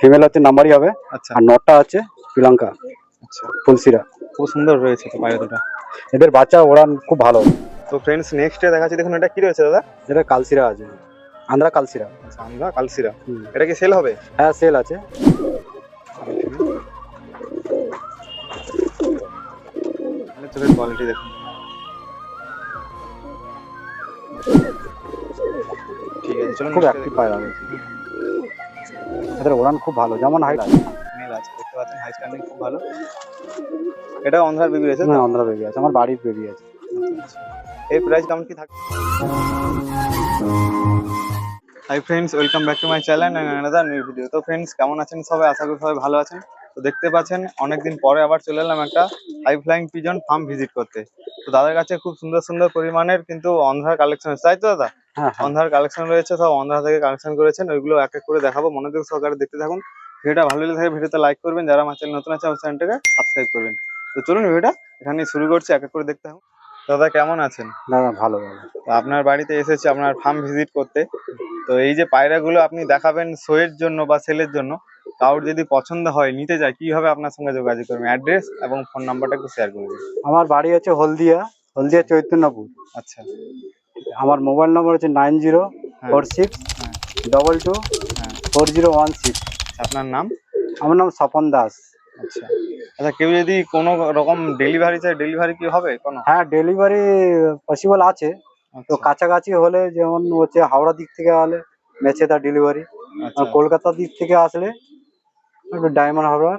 Female হচ্ছে নাম্বারই হবে। আচ্ছা। আর নটটা আছে শ্রীলঙ্কা আচ্ছা। ফুলসিরা খুব সুন্দর রয়েছে তো পায়রা দুটো। এদের বাচ্চা ওড়ান খুব ভালো। তো ফ্রেন্ডস নেক্সট দেখাচ্ছি। দেখুন এটা কি রয়েছে দাদা? এটা কালসিরা আছে। আন্ধ্রা কালসিরা আচ্ছা আমরা কালসিরা। এটা কি সেল হবে? হ্যাঁ সেল আছে। চোখের কোয়ালিটি দেখুন। ঠিক আছে চলুন খুব অ্যাক্টিভ পায়রা এদের ওড়ান খুব ভালো যেমন হাইট আছে মেল আছে দেখতে পাচ্ছেন হাই স্ট্যান্ডিং খুব ভালো। এটা অন্ধ্রার বেবি আছে না হ্যাঁ আন্ধ্রা বেবি আছে আমার বাড়ির বেবি আছে। এর প্রাইস কেমন কি থাকে hi friends welcome back to my channel and another new video তো ফ্রেন্ডস কেমন আছেন সবাই? আশা করি সবাই ভালো আছেন। তো দেখতে পাচ্ছেন অনেকদিন পরে আবার চলে এলাম একটা high flying pigeon farm visit করতে। তো দাদার কাছে খুব সুন্দর সুন্দর পরিমাণের কিন্তু অন্ধার কালেকশন তাই তো দাদা? হ্যাঁ হ্যাঁ। কালেকশন রয়েছে সব অন্ধ্রা থেকে কালেকশন করেছেন ওইগুলো এক এক করে দেখাবো। মনোযোগ সহকারে দেখতে থাকুন। ভিডিওটা ভালো লেগে থাকে ভিডিওতে লাইক করবেন। যারা আমার চ্যানেল নতুন আছে আমার চ্যানেলটাকে সাবস্ক্রাইব করবেন। তো চলুন ভিডিওটা এখানে শুরু করছি এক এক করে দেখতে থাকুন। দাদা কেমন আছেন? না না ভালো ভালো। তো আপনার বাড়িতে এসেছি আপনার ফার্ম ভিজিট করতে। তো এই যে পায়রাগুলো আপনি দেখাবেন শোয়ের জন্য বা সেলের জন্য কারোর যদি পছন্দ হয় নিতে চায় কীভাবে আপনার সঙ্গে যোগাযোগ করবেন? অ্যাড্রেস এবং ফোন নাম্বারটা একটু শেয়ার করবেন আমার বাড়ি হচ্ছে হলদিয়া হলদিয়া চৈতন্যপুর। আচ্ছা। আমার মোবাইল নম্বর হচ্ছে নাইন জিরো হ্যাঁ। ফোর সিক্স হ্যাঁ। ডবল টু হ্যাঁ। Four zero one six. আচ্ছা, আপনার নাম? আমার নাম স্বপন দাস। আচ্ছা। আচ্ছা কেউ যদি কোনো রকম ডেলিভারি চায় ডেলিভারি কি হবে কোনো? হ্যাঁ ডেলিভারি পসিবল আছে। তো আচ্ছা, কাছাকাছি হলে যেমন হচ্ছে হাওড়া দিক থেকে হলে মেছেদা ডেলিভারি আচ্ছা। আর কলকাতা দিক থেকে আসলে ডায়মন্ড হাওড়া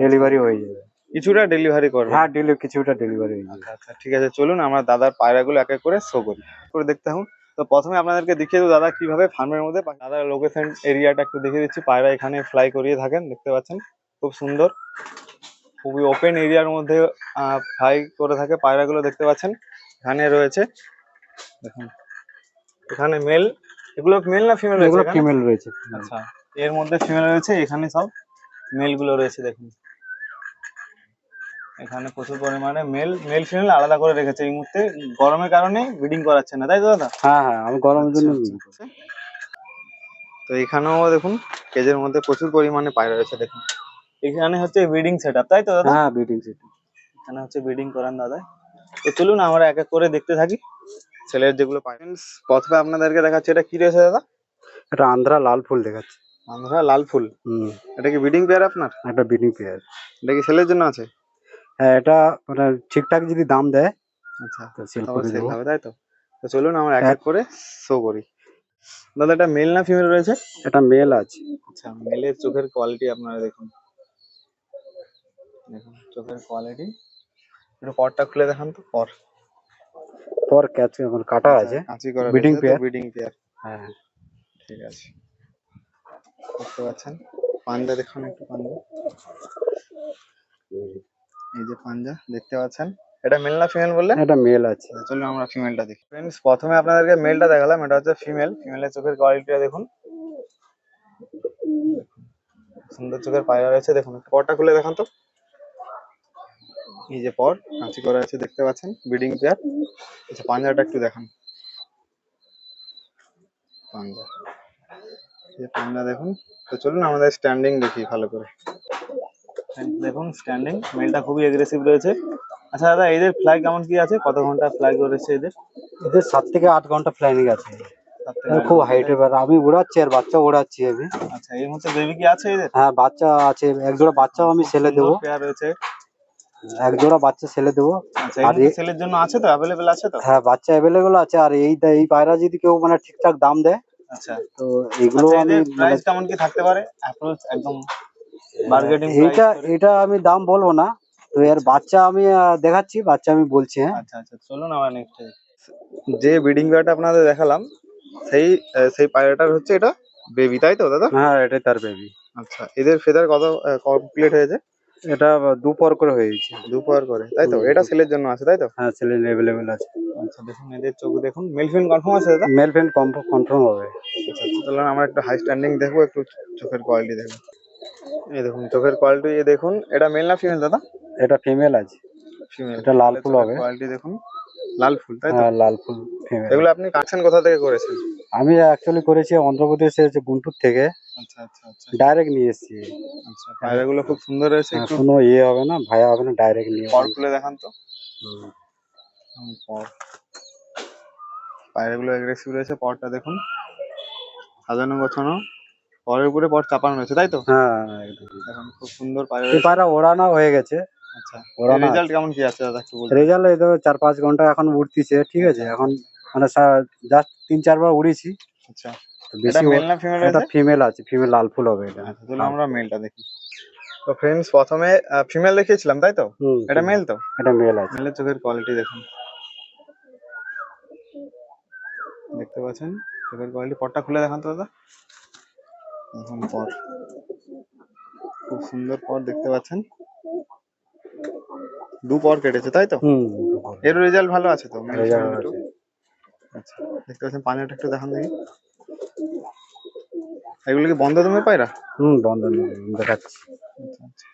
ডেলিভারি হয়ে যাবে। কিছুটা ডেলিভারি করবে। হ্যাঁ ডেলি কিছুটা ডেলিভারি হয়ে যাবে। আচ্ছা আচ্ছা ঠিক আছে চলুন আমরা দাদার পায়রাগুলো এক এক করে শো করি। করে দেখতে থাকুন। তো প্রথমে আপনাদেরকে দেখিয়ে দেবো দাদা কীভাবে ফার্মের মধ্যে দাদার লোকেশন এরিয়াটা একটু দেখিয়ে দিচ্ছি। পায়রা এখানে ফ্লাই করিয়ে থাকেন দেখতে পাচ্ছেন? খুব সুন্দর। খুবই ওপেন এরিয়ার মধ্যে ফ্লাই করে থাকে পায়রাগুলো দেখতে পাচ্ছেন? এখানে রয়েছে দেখুন। এখানে মেল এগুলো মেল না ফিমেল এগুলো ফিমেল রয়েছে। আচ্ছা এর মধ্যে ফিমেল রয়েছে এখানে সব মেলগুলো রয়েছে দেখুন। এখানে প্রচুর পরিমাণে মেল মেল ফিমেল আলাদা করে রেখেছে এই মুহূর্তে। গরমের কারণে ব্রিডিং করাচ্ছে না তাই তো দাদা? হ্যাঁ হ্যাঁ আমি গরমের জন্য আচ্ছা, আচ্ছা। তো এখানেও দেখুন কেজের মধ্যে প্রচুর পরিমাণে পায়রা রয়েছে দেখুন। এখানে হচ্ছে ব্রিডিং সেট তাই তো দাদা? হ্যাঁ বিডিং সিটি এখানে হচ্ছে ব্রিডিং করান দাদা। তো চলুন আমরা এক এক করে দেখতে থাকি। ছেলের যেগুলো পাই প্রথমে আপনাদেরকে দেখাচ্ছি এটা কি রয়েছে দাদা? এটা আন্ধ্রা লাল ফুল দেখাচ্ছে। আন্ধ্রা লাল ফুল। হুম। এটা কি ব্রিডিং পেয়ার আপনার? একটা বিডিং পেয়ার এটা কি ছেলের জন্য আছে? হ্যাঁ এটা মানে ঠিকঠাক যদি দাম দেয় আচ্ছা তো সেল করে দেবো। হবে তাই তো? তো চলুন আমরা এক এক এক- করে শো করি। দাদা এটা মেল না ফিমেল রয়েছে? এটা মেল আছে। আচ্ছা মেলের চোখের কোয়ালিটি আপনারা দেখুন। দেখুন চোখের কোয়ালিটি একটু পরটা খুলে দেখান তো পর। পর ক্যাচ কাটা আছে। কাঁচি করা Breeding pair? ব্রিডিং পেয়ার হ্যাঁ। ঠিক আছে। দেখতে পাচ্ছেন। পাঞ্জা দেখুন একটু পাঞ্জা এই যে পাঞ্জা দেখতে পাচ্ছেন? এটা মেল না ফিমেল বললে? এটা মেল আছে। আচ্ছা, চলুন আমরা ফিমেলটা দেখি। ফ্রেন্ডস প্রথমে আপনাদেরকে মেলটা দেখালাম এটা হচ্ছে ফিমেল ফিমেলের চোখের কোয়ালিটিটা দেখুন। সুন্দর চোখের পায়রা রয়েছে দেখুন পরটা খুলে দেখান তো। এই যে পর কাঁচি করা আছে দেখতে পাচ্ছেন ব্রিডিং পেয়ার আচ্ছা পাঞ্জাটা একটু দেখান। পাঞ্জা এই পাঞ্জা দেখুন। তো চলুন আমাদের স্ট্যান্ডিং দেখি ভালো করে। দেখুন স্ট্যান্ডিং মেলটা খুবই এগ্রেসিভ রয়েছে। আচ্ছা দাদা এদের ফ্লাই কেমন কি আছে? কত ঘণ্টা ফ্লাই করেছে এদের? এদের সাত থেকে আট ঘণ্টা ফ্লাইনিং আছে। তার থেকে এরা আমি উড়াচ্ছি আর বাচ্চা উড়াচ্ছি আমি। আচ্ছা এই মুহূর্তে বেবি কি আছে এদের? হ্যাঁ বাচ্চা আছে। এক জোড়া বাচ্চাও আমি সেলে দেবো। পেয়ার রয়েছে। এক জোড়া বাচ্চা সেলে দেবো। আচ্ছা এই আর সেলের জন্য আছে তো? অ্যাভেলেবেল আছে তো? হ্যাঁ বাচ্চা অ্যাভেলেবেল আছে। আর এই এই পায়রা যদি কেউ মানে ঠিকঠাক দাম দেয় আচ্ছা। তো এগুলো আচ্ছা, আমি মানে প্রাইস কেমন কি থাকতে পারে? অ্যাপ্রোচ একদম বার্গেটিং এইটা এটা আমি দাম বলব না। তো এর বাচ্চা আমি দেখাচ্ছি বাচ্চা আমি বলছি হ্যাঁ। আচ্ছা আচ্ছা চলুন আমরা নেক্সট যে ব্রিডিং পেয়ারটা আপনাদের দেখালাম সেই সেই পায়রাটার হচ্ছে এটা বেবি তাই তো দাদা? হ্যাঁ এটাই তার বেবি আচ্ছা এদের ফেদার কত কমপ্লিট হয়েছে? এটা দুপর করে হয়েছে দুপার করে তাই তো? এটা সেলের জন্য আছে তাই তো? হ্যাঁ ছেলে অ্যাভেলেবেল আছে। আচ্ছা দেখুন এদের চোখ দেখুন। মেল ফিন কনফার্ম আছে দাদা? মেল ফ্যান কনফার্ম হবে। আচ্ছা আচ্ছা চলুন আমরা একটু হাই স্ট্যান্ডিং দেখব একটু চোখের কোয়ালিটি দেখব। এই দেখুন চোখের কোয়ালিটি দেখুন এটা মেল না ফিমেল দাদা? এটা ফিমেল আছে। ফিমেল এটা লাল ফুল হবে। কোয়ালিটি দেখুন। লাল ফুল তাই তো? হ্যাঁ লাল ফুল ফিমেল এগুলো আপনি কাটছেন কোথা থেকে করেছেন? আমি অ্যাকচুয়ালি করেছি অন্ধ্রপ্রদেশের যে গুন্টুর থেকে। আচ্ছা আচ্ছা আচ্ছা। ডাইরেক্ট নিয়ে এসেছি। আচ্ছা পায়রাগুলো খুব সুন্দর রয়েছে হ্যাঁ, একটু। কোনো ইয়ে হবে না ভায়া হবে না ডাইরেক্ট নিয়ে পর খুলে দেখান তো। হুম। হুম, পর। পায়রাগুলো এগ্রেসিভ রয়েছে পরটা দেখুন। সাজানো গোছানো। পরের উপরে পর চাপানো রয়েছে তাই তো? হ্যাঁ একদম। এখন খুব সুন্দর পায়রা পায়রা ওড়ানো হয়ে গেছে। আচ্ছা ওড়ানো রেজাল্ট কেমন কি আছে দাদা একটু বলুন। রেজাল্ট এই তো চার পাঁচ ঘণ্টা এখন উঠতিছে ঠিক আছে? এখন মানে জাস্ট তিন চারবার উড়েছি। আচ্ছা। বেশি ফিমেল এটা ফিমেল আছে ফিমেল লাল ফুল হবে এটা। আচ্ছা আমরা মেলটা দেখি। তো ফ্রেন্ডস প্রথমে ফিমেল দেখিয়েছিলাম তাই তো? এটা মেল তো? এটা মেল আছে। মেলের চোখের কোয়ালিটি দেখুন। দেখতে পাচ্ছেন? চোখের কোয়ালিটি পরটা খুলে দেখান তো দাদা। এখন খুব সুন্দর পর দেখতে পাচ্ছেন। দু পর কেটেছে তাই তো? এর রেজাল্ট ভালো আছে তো? Male Result female দুটো? আছে। আচ্ছা দেখতে পাচ্ছেন পাঁচটা একটু দেখান দেখি। এগুলো কি বন্ধ দমে পায়রা? হুম বন্ধ দেখাচ্ছি। আচ্ছা আচ্ছা।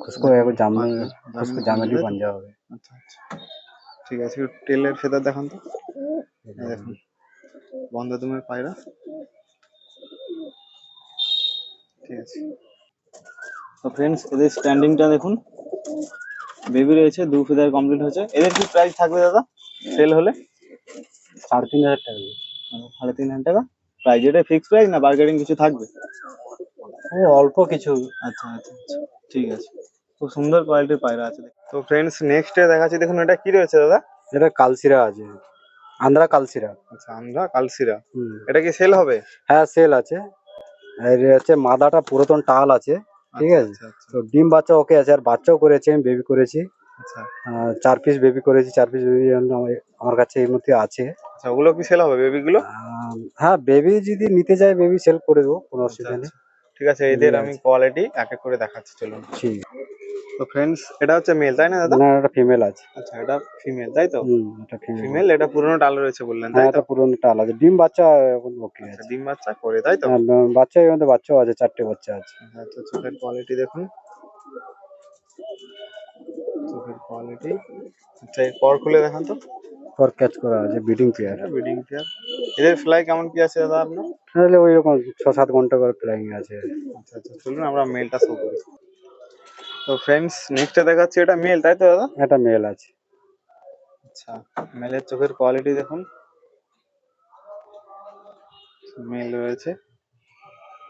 খুশকো একবার জামে খুশকো জামেলি পাঞ্জা হবে। আচ্ছা আচ্ছা। ঠিক আছে টেলের ফেদার দেখান তো। দেখুন বন্ধ দমের পায়রা। ঠিক আছে। তো ফ্রেন্ডস এদের স্ট্যান্ডিংটা দেখুন। বেবি রয়েছে দু ফেদার কমপ্লিট হয়েছে। এদের কি প্রাইস থাকবে দাদা? সেল হলে? সাড়ে তিন হাজার টাকা মানে সাড়ে তিন হাজার টাকা। প্রাইস এটা ফিক্স প্রাইস না বার্গেনিং কিছু থাকবে? অল্প কিছু। আচ্ছা আচ্ছা আচ্ছা। ঠিক আছে। খুব সুন্দর কোয়ালিটির পায়রা আছে। তো ফ্রেন্ডস নেক্সট দেখাচ্ছি দেখুন এটা কি রয়েছে দাদা? এটা কালসিরা আছে। আন্ধ্রা কালসিরা। আচ্ছা আমরা কালসিরা। এটা কি সেল হবে? হ্যাঁ সেল আছে। আর হচ্ছে মাদাটা পুরাতন টাল আছে। ঠিক আছে? আচ্ছা আচ্ছা। তো ডিম বাচ্চা ওকে আছে আর বাচ্চাও করেছে আমি বেবি করেছি। আচ্ছা চার পিস বেবি করেছি চার পিস বেবি আমার কাছে এই মধ্যে আছে। আচ্ছা ওগুলো কি সেল হবে বেবি গুলো আহ, হ্যাঁ বেবি যদি নিতে চায় বেবি সেল করে দেবো কোনো আচ্ছা, অসুবিধা নেই। আচ্ছা। ঠিক আছে এদের আমি কোয়ালিটি এক এক করে দেখাচ্ছি চলুন। ঠিক। তো ফ্রেন্ডস এটা হচ্ছে মেল তাই না দাদা? না এটা ফিমেল আছে। আচ্ছা এটা ফিমেল তাই তো? হুম এটা ফিমেল ফিমেল এটা পুরনো ডাল রয়েছে বললেন হ্যাঁ তাই তো? এটা পুরনো টাল আছে। ডিম বাচ্চা এখন ওকে আচ্ছা, আছে। ডিম বাচ্চা করে তাই তো? হ্যাঁ, বাচ্চা এর মধ্যে বাচ্চাও আছে চারটে বাচ্চা আছে। আচ্ছা চোখের কোয়ালিটি দেখুন। চোখের কোয়ালিটি আচ্ছা এর পর খুলে দেখান তো। ফর ক্যাচ করা আছে ব্রিডিং পেয়ার বিডিং পেয়ার এদের ফ্লাই কেমন কি আছে দাদা আপনার? তাহলে ওই রকম ছ সাত ঘণ্টা করে ফ্লাইং আছে। আচ্ছা আচ্ছা চলুন আমরা মেলটা শো করি। তো ফ্রেন্ডস নেক্সটে দেখাচ্ছি এটা মেল তাই তো দাদা? এটা মেল আছে। আচ্ছা মেলের চোখের কোয়ালিটি দেখুন। মেল রয়েছে।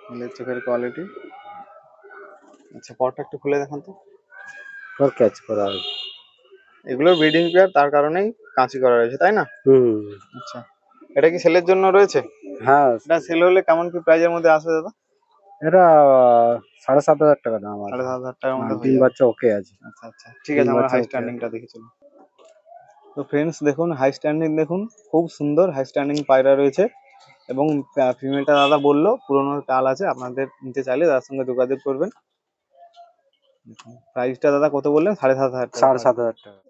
মেলের চোখের কোয়ালিটি আচ্ছা পরটা একটু খুলে দেখান তো। ফর ক্যাচ করা আছে এগুলো ব্রিডিং পেয়ার তার কারণেই কাঁচি করা রয়েছে তাই না? হুম। আচ্ছা। এটা কি সেলের জন্য রয়েছে? হ্যাঁ। এটা সেল হলে কেমন কি প্রাইজের মধ্যে আসবে দাদা? এটা সাড়ে সাত হাজার টাকা দাম সাড়ে সাত হাজার টাকার মধ্যে হ্যাঁ, হয়ে যাবে। বাচ্চা ওকে আছে। আচ্ছা আচ্ছা। ঠিক আছে তিন আমরা হাই। স্ট্যান্ডিংটা দেখে চলুন তো ফ্রেন্ডস দেখুন হাই স্ট্যান্ডিং দেখুন খুব সুন্দর হাই স্ট্যান্ডিং পায়রা রয়েছে। এবং ফিমেলটা দাদা বলল পুরোনো টাল আছে আপনাদের নিতে চাইলে তার সঙ্গে যোগাযোগ করবেন। প্রাইসটা দাদা কত বললেন? সাড়ে সাত হাজার সাড়ে সাত হাজার টাকা।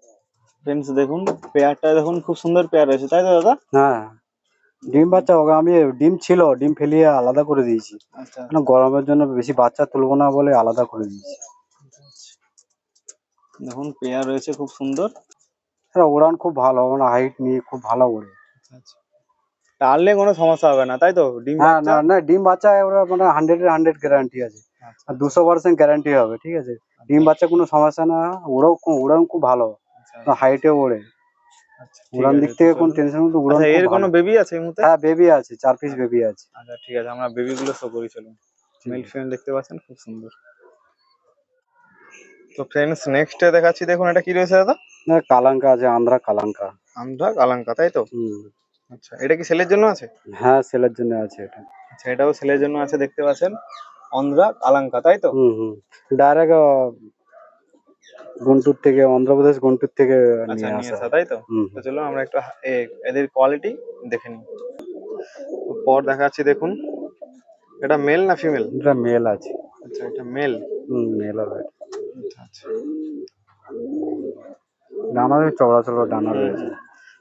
ফ্রেন্ডস দেখুন পেয়ারটা দেখুন খুব সুন্দর পেয়ার রয়েছে তাই তো দাদা? হ্যাঁ। ডিম বাচ্চা ওকে আমি ডিম ছিল ডিম ফেলিয়ে আলাদা করে দিয়েছি। আচ্ছা। গরমের জন্য বেশি বাচ্চা তুলবো না বলে আলাদা করে দিয়েছি। দেখুন পেয়ার রয়েছে খুব সুন্দর। এটা উড়ান খুব ভালো মানে হাইট নিয়ে খুব ভালো ওড়ে। আচ্ছা আচ্ছা। কোনো সমস্যা হবে না তাই তো? ডিম হ্যাঁ বাচ্চা? না না ডিম বাচ্চা ওরা মানে হান্ড্রেড হান্ড্রেড গ্যারান্টি আছে। আর দুশো পার্সেন্ট গ্যারান্টি হবে ঠিক আছে? ডিম বাচ্চা কোনো সমস্যা না ওরাও খুব- উড়ান খুব ভালো। আচ্ছা, হাইটে ওড়ে। আচ্ছা, ঠিক উড়ান আছে, দিক থেকে কোনো। টেনশন কিন্তু উড়ান আচ্ছা খুব এর কোনো বেবি আছে এই মুহূর্তে? হ্যাঁ বেবি আছে চার পিস বেবি আছে। আচ্ছা ঠিক আছে আমরা বেবি গুলো শো করি চলুন। মেল ফিমেল দেখতে পাচ্ছেন খুব সুন্দর। তো ফ্রেন্ডস নেক্সট দেখাচ্ছি দেখুন এটা কি রয়েছে দাদা? না কালাঙ্কা আছে আন্ধ্রা কালাঙ্কা। আমরা কালাঙ্কা তাই তো? হুম। আচ্ছা এটা কি সেলের জন্য আছে? হ্যাঁ সেলের জন্য আছে এটা। আচ্ছা এটাও সেলের জন্য আছে দেখতে পাচ্ছেন। অন্ধ্রা কালাঙ্কা তাই তো? হুম ডাইরেক্ট গুন্টুর থেকে অন্ধ্রপ্রদেশ গুন্টুর থেকে আচ্ছা নিয়ে আসা। তাই তো? চলো আমরা একটু এদের কোয়ালিটি দেখে নিই। পর দেখাচ্ছি দেখুন। এটা মেল না ফিমেল এটা মেল আছে। আচ্ছা এটা মেল হুম মেল হবে আচ্ছা আচ্ছা। ডানা চড়া চড়া ডানা রয়েছে।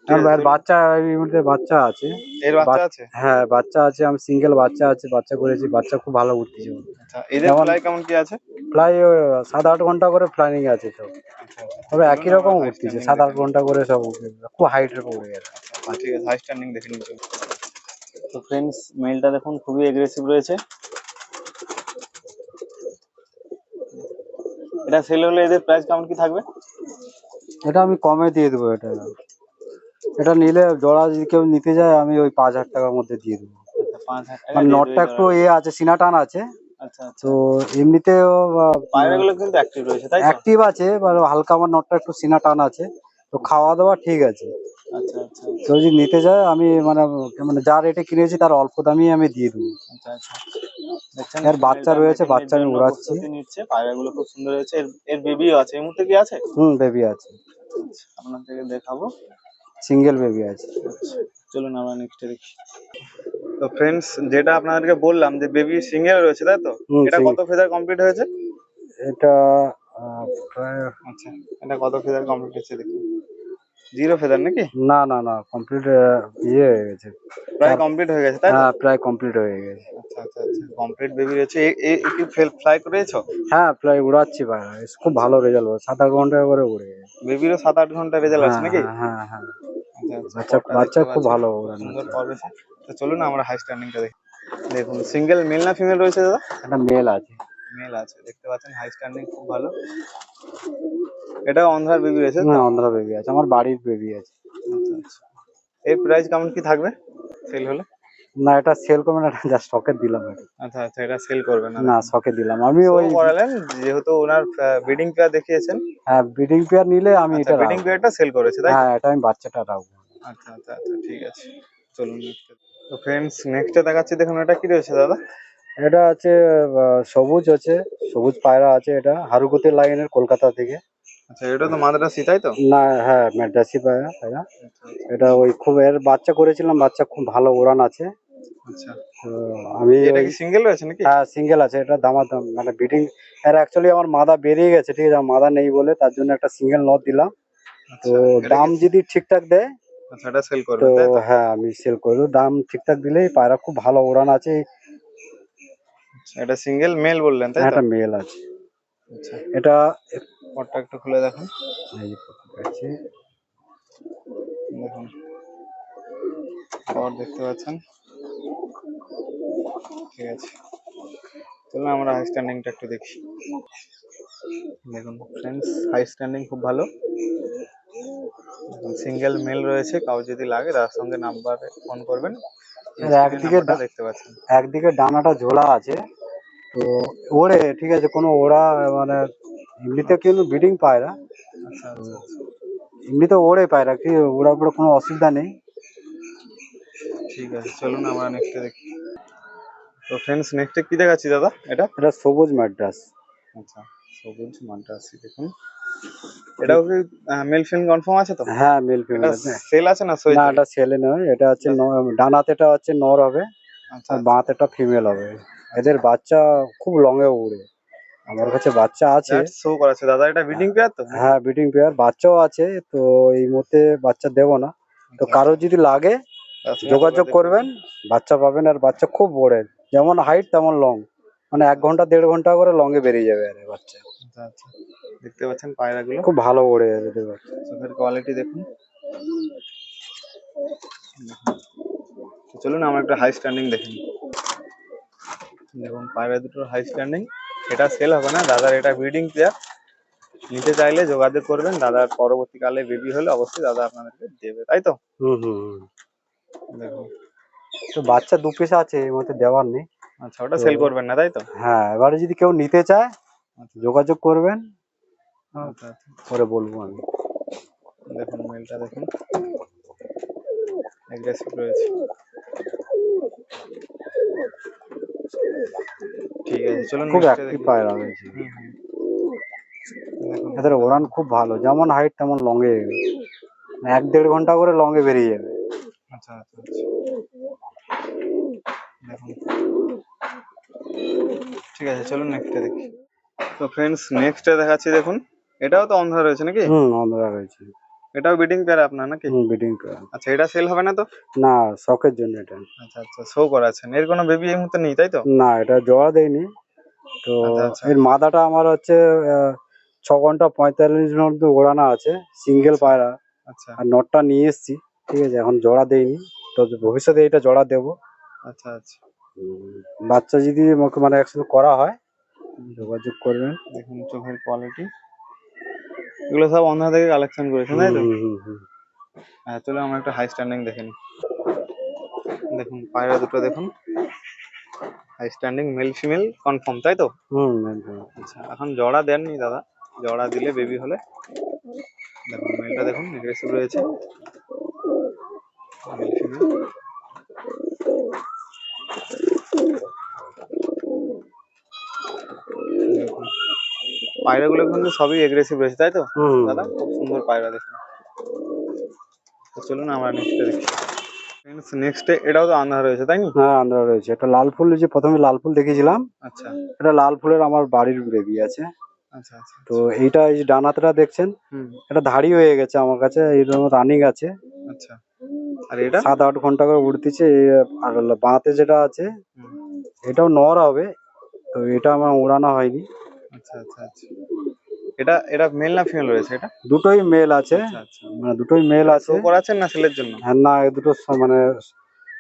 ঠিক আছে, বাচ্চা এর মধ্যে বাচ্চা আছে। এর বাচ্চা আছে? হ্যাঁ বাচ্চা আছে আমি সিঙ্গেল বাচ্চা আছে বাচ্চা করেছি বাচ্চা খুব ভালো উঠতেছে আচ্ছা এদের ফ্লাই কেমন কি আছে? প্রায় সাত আট ঘণ্টা করে ফ্লাইং আছে সব। আচ্ছা আচ্ছা। তবে একই রকম উঠতেছে সাত আট ঘণ্টা করে সব উঠে খুব হাইটের উড়ে গেছে। আচ্ছা, ঠিক আছে হাই স্ট্যান্ডিং দেখে নিচ্ছি। তো ফ্রেন্ডস মেলটা দেখুন খুবই এগ্রেসিভ রয়েছে। এটা সেল হলে এদের প্রাইস কেমন কি থাকবে? এটা আমি কমে দিয়ে দেবো এটা। এটা নিলে জোড়া যদি কেউ নিতে যায় আমি ওই পাঁচ হাজার টাকার মধ্যে দিয়ে দেবো। আচ্ছা, মানে নটটা একটু। এ আছে সিনা টান আছে। আচ্ছা আচ্ছা। তো পায়রাগুলো কিন্তু অ্যাক্টিভ রয়েছে তাই অ্যাক্টিভ আছে হালকা আমার নটটা একটু সিনা টান আছে। তো খাওয়া দাওয়া ঠিক আছে। আচ্ছা আচ্ছা যদি নিতে যায় আমি মানে মানে যা রেটে কিনেছি তার অল্প দামই আমি দিয়ে দেবো। এর বাচ্চা রয়েছে, বাচ্চা আমি উড়াচ্ছি। প্রস্তুতি নিচ্ছে পায়রাগুলো খুব সুন্দর হয়েছে এর বেবিও আছে এই মুহূর্তে কি আছে? হুম বেবি আছে। আপনাদেরকে দেখাবো। সিঙ্গেল বেবি আছে। চলুন আমরা নেক্সটে দেখি। তো ফ্রেন্ডস যেটা আপনাদেরকে বললাম যে বেবি সিঙ্গেল রয়েছে তাই তো? এটা কত ফেদার কমপ্লিট হয়েছে? এটা প্রায় আচ্ছা এটা কত ফেদার কমপ্লিট হয়েছে দেখি। জিরো ফেদার নাকি? না না না কমপ্লিট ইয়ে হয়ে গেছে। প্রায় কমপ্লিট হয়ে গেছে তাই হ্যাঁ প্রায় কমপ্লিট হয়ে গেছে। আচ্ছা আচ্ছা আচ্ছা কমপ্লিট বেবি রয়েছে। এ- এ এ কি ফেল ফ্লাই করেছ? হ্যাঁ প্রায় উড়াচ্ছি ভাই খুব ভালো রেজাল্ট সাত আট ঘণ্টা করে উড়ে গেছে। বেবিরও সাত আট ঘণ্টা রেজাল্ট আছে হ্যাঁ, নাকি? হ্যাঁ হ্যাঁ। আচ্ছা, বাচ্চা খুব ভালো সুন্দর তো চলুন আমরা হাই স্ট্যান্ডিংটা দেখি। দেখুন সিঙ্গেল মেল না ফিমেল রয়েছে দাদা? একটা মেল আছে। মেল আছে দেখতে পাচ্ছেন হাই স্ট্যান্ডিং খুব ভালো। এটা অন্ধার বেবি রয়েছে না অন্ধ্রা বেবি আছে আমার বাড়ির বেবি আছে। আচ্ছা আচ্ছা। এই প্রাইস কেমন কি থাকবে? সেল হলে? না এটা সেল করবে না জাস্ট শখে দিলাম আচ্ছা আচ্ছা এটা সেল করবে না। না শখে দিলাম। আমি ওই করালেন যেহেতু ওনার ব্রিডিং পেয়ার দেখিয়েছেন। হ্যাঁ ব্রিডিং পেয়ার নিলে আমি আচ্ছা এটা ব্রিডিং। পেয়ারটা সেল করেছে তাই হ্যাঁ এটা আমি বাচ্চাটা রাখব। আচ্ছা আচ্ছা আচ্ছা ঠিক আছে। চলুন তো ফ্রেন্ডস নেক্সটে দেখাচ্ছি দেখুন এটা কি রয়েছে দাদা? এটা আছে সবুজ আছে সবুজ পায়রা আছে এটা হারুকুতি লাইনের কলকাতা থেকে। আচ্ছা এটা তো মাদ্রাসি তাই তো? না হ্যাঁ ম্যাড্রাসি পায়রা পায়রা। এটা ওই খুব এর বাচ্চা করেছিলাম বাচ্চা খুব ভালো উড়ান আছে। আচ্ছা। আমি এটা কি সিঙ্গেল রয়েছে নাকি? হ্যাঁ সিঙ্গেল আছে এটা দামাদাম মানে বিডিং এর অ্যাকচুয়ালি আমার মাদা বেরিয়ে গেছে ঠিক আছে মাদা নেই বলে তার জন্য একটা সিঙ্গেল নট দিলাম। তো আচ্ছা, দাম যদি ঠিকঠাক দেয় আচ্ছা এটা সেল করবে তো হ্যাঁ আমি সেল করে দেবো দাম ঠিকঠাক দিলেই পায়রা খুব ভালো উড়ান আছে। আচ্ছা, এটা সিঙ্গেল মেল বললেন তাই তো? একটা মেল আছে। আচ্ছা। এটা পটটা একটু খুলে দেখুন। এই আছে। দেখুন। পট দেখতে পাচ্ছেন? ঠিক আছে। চলুন আমরা হাই স্ট্যান্ডিংটা একটু দেখি। দেখুন ফ্রেন্ডস হাই স্ট্যান্ডিং খুব ভালো। সিঙ্গেল মেল রয়েছে কাউ যদি লাগে তার সঙ্গে নাম্বারে ফোন করবেন। একদিকে দেখতে পাচ্ছেন। একদিকে ডানাটা ঝোলা আছে তো ওড়ে ঠিক আছে কোনো ওরা মানে এমনিতে কিন্তু ব্রিডিং পায় না। আচ্ছা আচ্ছা। এমনিতে ওড়ে পায়রা কি ওড়ার পরে কোনো অসুবিধা নেই। ঠিক আছে চলুন আমরা নেক্সটে দেখি। তো ফ্রেন্ডস নেক্সটে কি দেখাচ্ছি দাদা এটা? এটা সবুজ ম্যাড্রাস আচ্ছা সবুজ মানটা দেখুন। এটাও কি মেল ফিল কনফার্ম আছে তো? হ্যাঁ মেল এটা আছে। সেল আছে না সই না এটা ছেলে নয় এটা হচ্ছে ন- ডানাতেটা হচ্ছে নর হবে আচ্ছা। আর বাঁতেটা ফিমেল হবে। এদের বাচ্চা খুব লংয়ে উড়ে। আমার কাছে বাচ্চা আছে। শো করাচ্ছে দাদা এটা ব্রিডিং পেয়ার তো? হ্যাঁ ব্রিডিং পেয়ার বাচ্চাও আছে তো এই মুহূর্তে বাচ্চা দেবো না। তো কারও যদি লাগে যোগাযোগ করবেন বাচ্চা পাবেন আর বাচ্চা খুব বড় যেমন হাইট তেমন লং মানে এক ঘণ্টা দেড় ঘণ্টা করে লংয়ে বেরিয়ে যাবে আরে বাচ্চা। আচ্ছা আচ্ছা। দেখতে পাচ্ছেন পায়রাগুলো। খুব ভালো ওড়ে বাচ্চা। চোখের কোয়ালিটি দেখুন। চলুন আমরা একটা হাই স্ট্যান্ডিং দেখি দেখুন পায়রা দুটোর হাই স্ট্যান্ডিং এটা সেল হবে না। দাদার এটা ব্রিডিং পেয়ার নিতে চাইলে যোগাযোগ করবেন। দাদার পরবর্তীকালে বেবি হলে অবশ্যই দাদা আপনাদেরকে দেবে তাই তো? হুম হুম হুম। দেখুন। তো বাচ্চা দু পিস আছে এই মধ্যে দেওয়ার নেই। আচ্ছা ওটা সেল করবেন না তাই তো? হ্যাঁ এবারে যদি কেউ নিতে চায় যোগাযোগ করবেন। আচ্ছা আচ্ছা পরে বলব আমি। দেখুন মেলটা দেখুন। অ্যাগ্রেসিভ রয়েছে। ঠিক আছে চলুন খুব অ্যাক্টিভ পায়রা হয়েছে হুম, হুম। দেখুন এদের ওড়ান খুব ভালো যেমন হাইট তেমন লংয়ে এক দেড় ঘণ্টা করে লংয়ে বেরিয়ে যাবে। আচ্ছা আচ্ছা আচ্ছা। দেখুন। ঠিক আছে চলুন নেক্সটে দেখি। তো ফ্রেন্ডস নেক্সটে দেখাচ্ছি দেখুন। এটাও তো অন্ধকার রয়েছে নাকি? হুম অন্ধকার রয়েছে। এটাও বিডিং পেয়ার আপনার নাকি? হুম বিডিং আচ্ছা এটা সেল হবে না তো? না শখের জন্য এটা। আচ্ছা আচ্ছা শো করাচ্ছেন। এর কোনো বেবি এই মুহূর্তে নেই তাই তো? না এটা জোড়া দেয়নি। তো আচ্ছা, আচ্ছা। এর মাদাটা আমার হচ্ছে ছ ঘণ্টা পঁয়তাল্লিশ মিনিট ওড়ানো আছে সিঙ্গেল পায়রা। আচ্ছা। আর নটটা নিয়ে এসেছি ঠিক আছে এখন জোড়া দেইনি। তো ভবিষ্যতে এটা জোড়া দেবো। আচ্ছা আচ্ছা। বাচ্চা যদি মানে একসাথে করা হয় যোগাযোগ করবেন। দেখুন চোখের কোয়ালিটি এগুলো সব অন্ধা থেকে কালেকশন করেছেন তাই তো? হুম, হুম, হুম। হ্যাঁ চলো আমরা একটা হাই স্ট্যান্ডিং দেখে নিই দেখুন পায়রা দুটো দেখুন। High standing male female confirm তাই তো? হুম। আচ্ছা এখন জড়া দেননি দাদা। জড়া দিলে বেবি হলে। দেখুন মেলটা দেখুন এগ্রেসিভ রয়েছে। মেল ফিমেল পায়রাগুলো কিন্তু সবই এগ্রেসিভ রয়েছে তাই তো? দাদা খুব সুন্দর পায়রা দেখুন। চলুন আমরা নেক্সটে দেখি। নেক্সটে এটাও তো আন্ধার রয়েছে তাই নি? হ্যাঁ আন্ধ্রা রয়েছে। এটা লাল ফুল যে প্রথমে লাল ফুল দেখিয়েছিলাম আচ্ছা। এটা লাল ফুলের আমার বাড়ির বেবি আছে। আচ্ছা আচ্ছা তো এইটা এই ডানাতটা দেখছেন এটা ধাড়ি হয়ে গেছে আমার কাছে রানিং আছে। আচ্ছা। আর এটা? সাত আট ঘণ্টা করে উড়তেছে আর বাঁতে যেটা আছে এটাও নর হবে তো এটা আমার উড়ানো হয়নি। আচ্ছা আচ্ছা আচ্ছা। এটা এটা মেল না ফিমেল রয়েছে এটা? দুটোই মেল আছে। আচ্ছা আচ্ছা। মানে দুটোই মেল আছে। শো করাচ্ছেন না সেলের জন্য? হ্যাঁ না দুটো মানে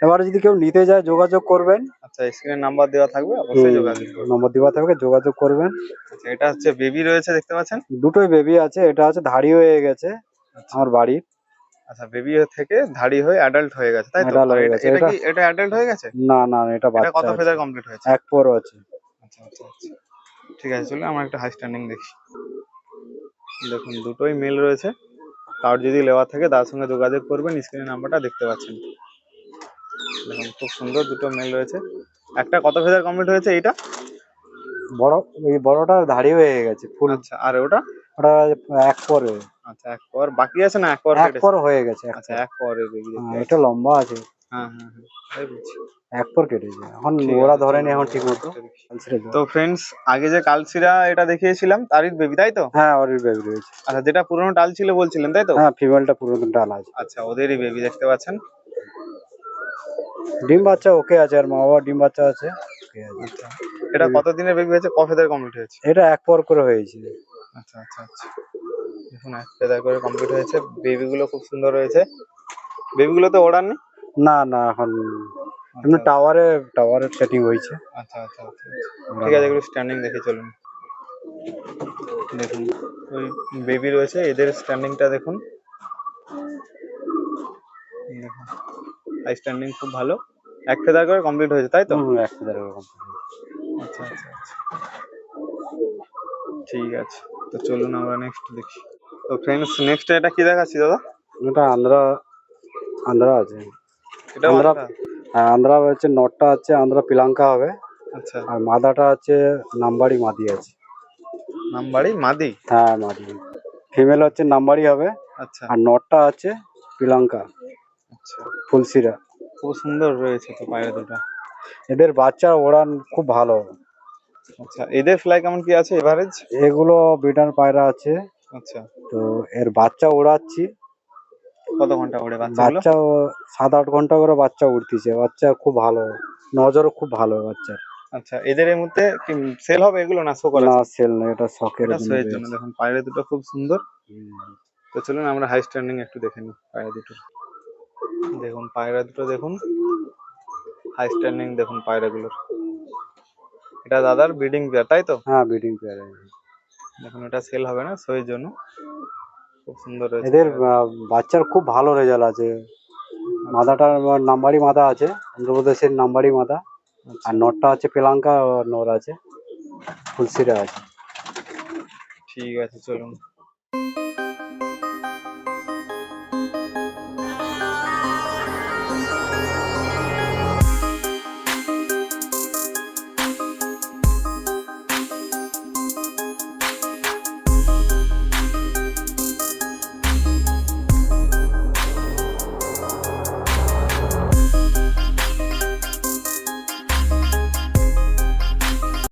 এবারে যদি কেউ নিতে যায় যোগাযোগ করবেন। আচ্ছা স্ক্রিনে নাম্বার দেওয়া থাকবে অবশ্যই যোগাযোগ করবেন। নম্বর দেওয়া থাকবে যোগাযোগ করবেন। আচ্ছা এটা হচ্ছে বেবি রয়েছে দেখতে পাচ্ছেন? দুটোই বেবি আছে এটা আছে ধাড়ি হয়ে গেছে আচ্ছা। আমার বাড়ির আচ্ছা বেবি থেকে ধাড়ি হয়ে অ্যাডাল্ট হয়ে গেছে তাই তো? এটা কি এটা অ্যাডাল্ট হয়ে গেছে? না না এটা বাচ্চা এটা কত। ফেদার কমপ্লিট হয়েছে? এক পর আছে। আচ্ছা আচ্ছা আচ্ছা। ঠিক আছে চলে আমরা একটা হাই স্ট্যান্ডিং দেখি। দেখুন দুটোই মেল রয়েছে। কারোর যদি লেওয়া থাকে তার সঙ্গে যোগাযোগ করবেন স্ক্রিনে নাম্বারটা দেখতে পাচ্ছেন। দেখুন খুব সুন্দর দুটো মেল রয়েছে। একটা কত ফেদার কমপ্লিট হয়েছে এইটা? বড় এই বড়টা ধাড়ি হয়ে গেছে ফুল। আচ্ছা আর ওটা? ওটা এক পরে আচ্ছা এক পর বাকি আছে না এক পর এক পর হয়ে গেছে আচ্ছা এক পরে হ্যাঁ, এটা লম্বা আছে। হ্যাঁ হ্যাঁ হ্যাঁ। এক পর কেটেছে এখন ওরা ধরেনি এখন ঠিক মতো। তো ফ্রেন্ডস আগে যে কালসিরা এটা দেখিয়েছিলাম তারই বেবি তাই তো? হ্যাঁ ওরই বেবি রয়েছে। আচ্ছা যেটা পুরোনো ডাল ছিল বলছিলেন তাই তো? হ্যাঁ ফিমেলটা ডাল আছে। আচ্ছা ওদেরই বেবি দেখতে পাচ্ছেন। ডিম বাচ্চা ওকে আছে আর মা বাবা ডিম বাচ্চা আছে ওকে আছে। আচ্ছা এটা কত দিনের বেবি হয়েছে? ক ফেদার কমপ্লিট হয়েছে? এটা এক পর করে হয়েছে। আচ্ছা আচ্ছা আচ্ছা। দেখুন এক ফেদার করে কমপ্লিট হয়েছে। বেবি গুলো খুব সুন্দর রয়েছে বেবি গুলো তো ওড়াননি। না না এখন এমনি টাওয়ারে টাওয়ারে সেটিং হয়েছে। আচ্ছা আচ্ছা আচ্ছা আচ্ছা। ঠিক আছে এগুলো স্ট্যান্ডিং দেখে চলুন। দেখুন ওই বেবি রয়েছে এদের স্ট্যান্ডিংটা দেখুন। দেখুন হাই স্ট্যান্ডিং খুব ভালো। এক ফেদার করে কমপ্লিট হয়েছে তাই তো? এক হাজার এরকম। আচ্ছা আচ্ছা আচ্ছা। ঠিক আছে তো চলুন আমরা নেক্সট দেখি। তো ফ্রেন্ডস নেক্সট এটা কি দেখাচ্ছি দাদা? এটা আন্ধ্রা আন্ধ্রা আছে। হ্যাঁ, আন্ধ্রা হচ্ছে নটটা আছে আন্ধ্রা পিলাঙ্কা হবে। আচ্ছা। আর মাদাটা আছে নাম্বারি মাদি আছে। নাম্বারই মাদি? হ্যাঁ মাদি। ফিমেল হচ্ছে নাম্বারি হবে। আচ্ছা। আর নটটা আছে পিলাঙ্কা আচ্ছা। ফুলসিরা খুব সুন্দর রয়েছে তো পায়রা দুটো। এদের বাচ্চার ওড়ান খুব ভালো। আচ্ছা এদের ফ্লাই কেমন কি আছে এভারেজ এগুলো বিটার পায়রা আছে। আচ্ছা। তো এর বাচ্চা উড়াচ্ছি কত ঘণ্টা ওড়ে বাচ্চাগুলো? বাচ্চা সাত আট ঘণ্টা করে বাচ্চা উঠতেছে বাচ্চা খুব ভালো। নজরও খুব ভালো বাচ্চার। আচ্ছা এদের মধ্যে সেল হবে এগুলো না শো করা? না সেল না এটা শখের জন্য। দেখুন পায়রা দুটো খুব সুন্দর। তো চলুন আমরা হাই স্ট্যান্ডিং একটু দেখে নিই পায়রা দুটো। দেখুন পায়রা দুটো দেখুন। হাই স্ট্যান্ডিং দেখুন পায়রাগুলোর। এটা দাদার ব্রিডিং পেয়ার তাই তো? হ্যাঁ ব্রিডিং পেয়ার দেখুন এটা সেল হবে না শোয়ের জন্য। খুব সুন্দর রয়েছে এদের আহ, বাচ্চার খুব ভালো রেজাল্ট আছে। মাদাটার নাম্বারি মাদা আছে অন্ধ্রপ্রদেশের নাম্বারি মাদা আর নটটা আছে পেলাঙ্কা নর আছে ফুলসিরা আছে। ঠিক আছে চলুন।